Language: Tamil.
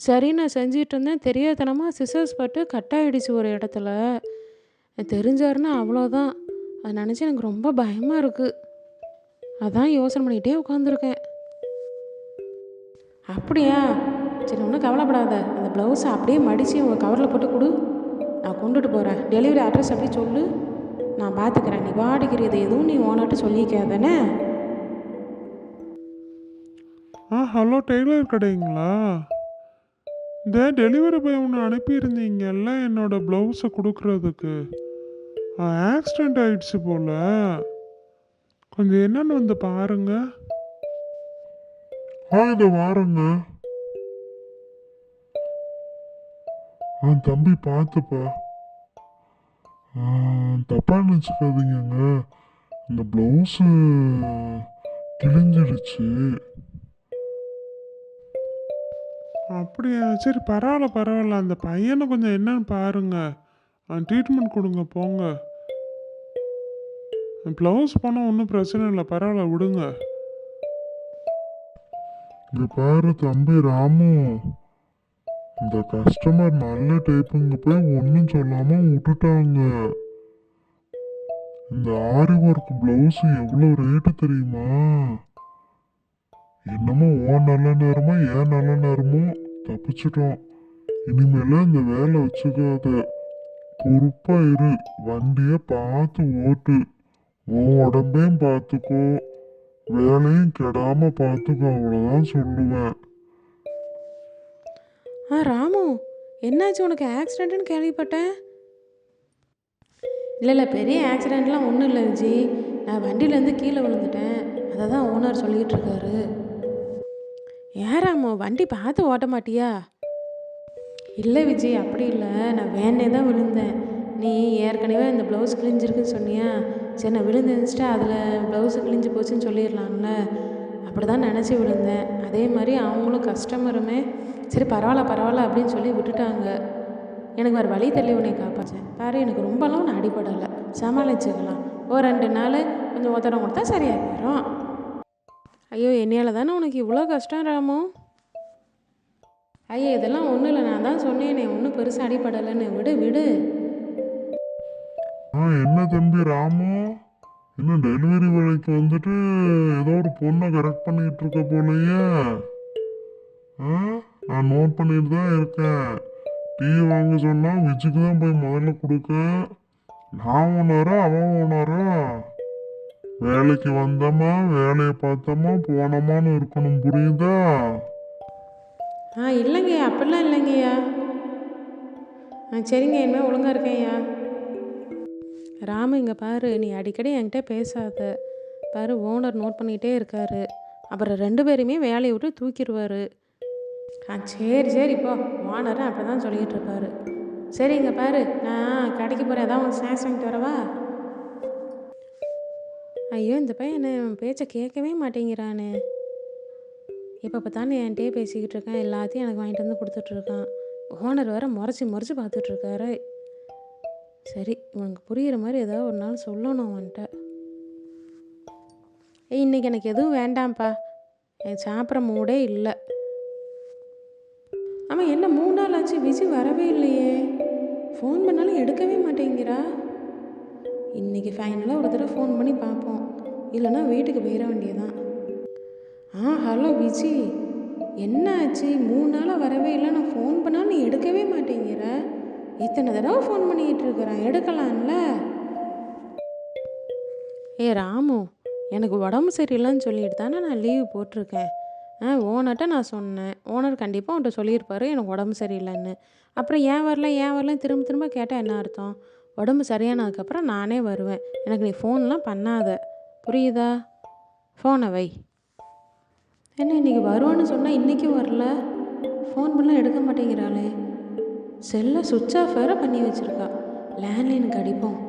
சரி நான் செஞ்சிட்டு இருந்தேன் தெரியாதனமாக சிசர்ஸ் பட்டு கட் ஆகிடுச்சு ஒரு இடத்துல. தெரிஞ்சாருன்னா அவ்வளோதான் அதை நினச்சி எனக்கு ரொம்ப பயமாக இருக்குது அதான் யோசனை பண்ணிகிட்டே உட்காந்துருக்கேன் அப்படியா? சரி ஒன்றும் கவலைப்படாத. அந்த ப்ளவுஸை அப்படியே மடித்து உங்கள் கவரில் போட்டு கொடு. நான் கொண்டுட்டு போகிறேன் டெலிவரி அட்ரஸ் அப்படியே சொல்லு. நான் பார்த்துக்கிறேன் நீ பாட்டுக்கிற எதுவும் நீ ஓனாட்டு சொல்லிக்காதானே ஆ ஹலோ டெய்லர் கடைங்களா? இந்த டெலிவரி பாய் ஒன்று அனுப்பியிருந்தீங்கல்ல என்னோடய ப்ளவுஸை கொடுக்குறதுக்கு. ஆக்சிடெண்ட் ஆயிடுச்சு போல். கொஞ்சம் என்னன்னு வந்து பாருங்க. ஆ இதை வாருங்க. ஆ தம்பி பார்த்துப்பா தப்பாக நினச்சிக்காதீங்க இந்த ப்ளவுஸு கிழிஞ்சிடுச்சு. அப்படியா? சரி பரவாயில்ல பரவாயில்ல. அந்த பையனை கொஞ்சம் என்னன்னு பாருங்க. ட்ரீட்மெண்ட் கொடுங்க போங்க. ப்ளவுஸ் போனால் ஒன்றும் பிரச்சனை இல்லை. பரவாயில்ல விடுங்க. இது பாரு தம்பி ராமு. இந்த கஸ்டமர் நல்ல டைப்புங்க போய் ஒன்றும் சொல்லாமல் விட்டுட்டாங்க. இந்த ஆரி ஒர்க் ப்ளவுஸ் எவ்வளோ ரேட்டு தெரியுமா? என்னமோ ஓ நல்ல நேரமோ ஏன் நல்ல நேரமோ? தப்பிச்சிட்டோம். இனிமேல இந்த வேலை வச்சுக்காத. பொறுப்பா இரு. வண்டிய பார்த்து ஓட்டு. உன் உடம்பையும் பார்த்துக்கோ வேலையும் கெடாம பார்த்துக்கோ அவ்வளோதான் சொல்லுவேன். ஆ ராமு என்னாச்சு உனக்கு ஆக்சிடென்ட்னு கேள்விப்பட்டேன்? இல்லை இல்லை பெரிய ஆக்சிடெண்ட்லாம் ஒன்றும் இல்லை விஜி. நான் வண்டியிலேருந்து கீழே விழுந்துட்டேன். அதை தான் ஓனர் சொல்லிகிட்டு இருக்காரு. ஏன் ராமு வண்டி பார்த்து ஓட்ட மாட்டியா? இல்லை விஜய் அப்படி இல்லை. நான் வேனே தான் விழுந்தேன். நீ ஏற்கனவே இந்த ப்ளவுஸ் கிழிஞ்சிருக்குன்னு சொன்னியா? சரி நான் விழுந்துருந்துச்சிட்டு அதில் ப்ளவுஸு கிழிஞ்சு போச்சுன்னு சொல்லிடலாம்ல. அப்படி தான் நினச்சி விழுந்தேன். அதே மாதிரி அவங்களும் கஸ்டமருமே சரி பரவாயில்ல பரவாயில்ல அப்படின்னு சொல்லி விட்டுட்டாங்க. எனக்கு வேறு வழி தள்ளி உன்னை காப்பாச்சேன் பாரு எனக்கு ரொம்பலாம் ஒன்று அடிபடலை. சமாளிச்சுக்கலாம். ஒரு ரெண்டு நாள் கொஞ்சம் ஒத்தடம் கொடுத்தா சரியாக போயிடும் ஐயோ என்னையால் தானே உனக்கு இவ்வளோ கஷ்டம் ராமு? ஐயோ இதெல்லாம் ஒன்றும் இல்லை. நான் தான் சொன்னேனே ஒன்றும் பெருசாக அடிப்படலைன்னு விடு விடு. ஆ என்ன தம்பி ராமு? இன்னும் டெலிவரி வேலைக்கு வந்துட்டு ஏதோ ஒரு பொண்ணை கரெக்ட் பண்ணிக்கிட்டு இருக்க போலயே. ஆ நான் நோட் பண்ணிட்டு தான் இருக்கேன். டீ வாங்க சொன்னால் விஜுக்கு தான் போய் முதல்ல கொடுக்க. நான் ஓனரா அவன் ஓனரா வேலைக்கு வந்தோமா வேலையை பார்த்தோமா போனோமான்னு இருக்கணும் புரியுதா? ஆ இல்லைங்கய்யா அப்படிலாம் இல்லைங்கய்யா. ஆ சரிங்க இனிமேல் ஒழுங்காக இருக்கேன்யா. ராமு இங்கே பாரு நீ அடிக்கடி என்கிட்ட பேசாத. பாரு ஓனர் நோட் பண்ணிகிட்டே இருக்காரு. அப்புறம் ரெண்டு பேருமே வேலையை விட்டு தூக்கிடுவார். ஆ சரி சரி இப்போ ஓனர் அப்படி தான் சொல்லிக்கிட்டு இருப்பாரு. சரி இங்கே பாரு நான் கடைக்கு போகிறேன் ஏதாவது உனக்கு ஸ்நாக்ஸ் வாங்கிட்டு வரவா? ஐயோ இந்த பையன் என் பேச்சை கேட்கவே மாட்டேங்கிறானே. இப்போ பார்த்தானே என்கிட்டயே பேசிக்கிட்டு இருக்கான். எல்லாத்தையும் எனக்கு வாங்கிட்டு வந்து கொடுத்துட்ருக்கான் ஓனர் வேற முறைச்சி முறைச்சி பார்த்துட்ருக்காரு சரி உனக்கு புரிகிற மாதிரி ஏதாவது ஒரு நாள் சொல்லணும் அவன்கிட்ட ஏய் இன்றைக்கி எனக்கு எதுவும் வேண்டாம்ப்பா. எனக்கு சாப்பிட்ற மூடே இல்லை. ஆமாம் என்ன மூணு நாள் ஆச்சு? விஜி வரவே இல்லையே. ஃபோன் பண்ணாலும் எடுக்கவே மாட்டேங்கிறா. இன்னைக்கு ஃபைனலாக ஒரு தடவை ஃபோன் பண்ணி பார்ப்போம். இல்லைன்னா வீட்டுக்கு போயிட வேண்டியதான் ஆ ஹலோ விஜி என்ன ஆச்சு? மூணு நாளாக வரவே இல்லை. நான் ஃபோன் பண்ணாலும் நீ எடுக்கவே மாட்டேங்கிற. இத்தனை தடவை ஃபோன் பண்ணிக்கிட்டு இருக்கிறேன் எடுக்கலாம்ல. ஏ ராமு எனக்கு உடம்பு சரியில்லைன்னு சொல்லிட்டு தானே நான் லீவு போட்டிருக்கேன். ஆ ஓனர்கிட்ட நான் சொன்னேன். ஓனர் கண்டிப்பாக உன்ட்ட சொல்லியிருப்பாரு எனக்கு உடம்பு சரியில்லைன்னு. அப்புறம் ஏன் வரல? ஏன் வரலன்னு திரும்ப திரும்ப கேட்டால் என்ன அர்த்தம்? உடம்பு சரியானதுக்கப்புறம் நானே வருவேன். எனக்கு நீ ஃபோன்லாம் பண்ணாத. புரியுதா? ஃபோனை வை. என்ன இன்னைக்கு வருவான்னு சொன்னால் இன்றைக்கும் வரல? ஃபோன் பண்ணால் எடுக்க மாட்டேங்கிறாளே. செல்லை சுவிட்ச் ஆஃப் வேறு பண்ணி வச்சுருக்கா. லேண்ட்லைனுக்கு அடிப்போம்.